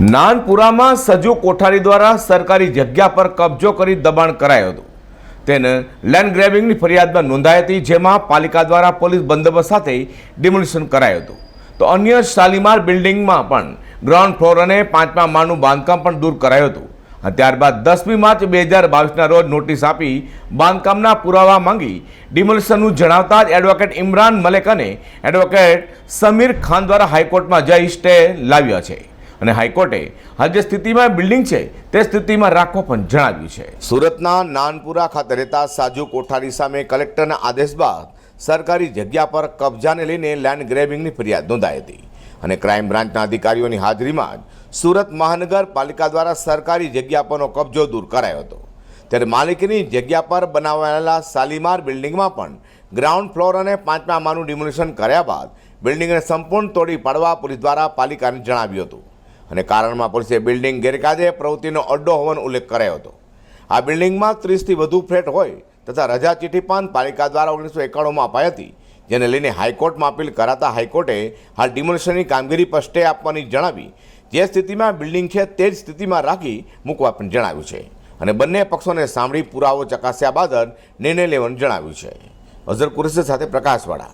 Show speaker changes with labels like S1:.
S1: નાનપુરામાં સજુ કોઠારી દ્વારા સરકારી જગ્યા પર કબજો કરી દબાણ કરાયું હતું. તેને લેન્ડ ગ્રેબિંગની ફરિયાદમાં નોંધાઈ હતી, જેમાં પાલિકા દ્વારા પોલીસ બંદોબસ્ત સાથે ડિમોલિશન કરાયું હતું. તો અન્ય શાલીમાર બિલ્ડિંગમાં પણ ગ્રાઉન્ડ ફ્લોર અને પાંચમા માળનું બાંધકામ પણ દૂર કરાયું હતું. ત્યારબાદ દસમી માર્ચ બે હજાર બાવીસના રોજ નોટિસ આપી બાંધકામના પુરાવા માંગી ડિમોલિશનનું જણાવતા જ એડવોકેટ ઇમરાન મલેક અને એડવોકેટ સમીર ખાન દ્વારા હાઈકોર્ટમાં જઈ સ્ટે લાવ્યા છે. અને હાઈકોર્ટે હાલ જે સ્થિતિમાં બિલ્ડિંગ છે, તે સ્થિતિમાં રાખવા પણ જણાવ્યું છે. સુરતના નાનપુરા ખાતે રહેતા સાજુ કોઠારી સામે કલેક્ટરના આદેશ બાદ સરકારી જગ્યા પર કબજાને લઈને લેન્ડ ગ્રેબિંગની ફરિયાદ નોંધાઈ હતી. અને ક્રાઇમ બ્રાન્ચના અધિકારીઓની હાજરીમાં જ સુરત મહાનગરપાલિકા દ્વારા સરકારી જગ્યા પરનો કબજો દૂર કરાયો હતો. ત્યારે માલિકીની જગ્યા પર બનાવાયેલા શાલીમાર બિલ્ડિંગમાં પણ ગ્રાઉન્ડ ફ્લોર અને પાંચમા માનું ડિમોલિશન કર્યા બાદ બિલ્ડિંગને સંપૂર્ણ તોડી પાડવા પોલીસ દ્વારા પાલિકાને જણાવ્યું હતું. અને કારણમાં પોલીસે બિલ્ડિંગ ગેરકાયદે પ્રવૃત્તિનો અડ્ડો હોવાનો ઉલ્લેખ કર્યો હતો. આ બિલ્ડિંગમાં ત્રીસથી વધુ ફ્લેટ હોય તથા રજા ચીઠી પણ પાલિકા દ્વારા ઓગણીસો એકાણુંમાં અપાઈ હતી, જેને લઈને હાઈકોર્ટમાં અપીલ કરાતા હાઈકોર્ટે હાલ ડિમોલિશનની કામગીરી પર સ્ટે આપવાની જણાવી, જે સ્થિતિમાં બિલ્ડિંગ છે તે જ સ્થિતિમાં રાખી મૂકવા પણ જણાવ્યું છે. અને બંને પક્ષોને સાંભળી પુરાવો ચકાસ્યા બાદ નિર્ણય લેવાનું જણાવ્યું છે. અઝર કુરેશી સાથે પ્રકાશવાળા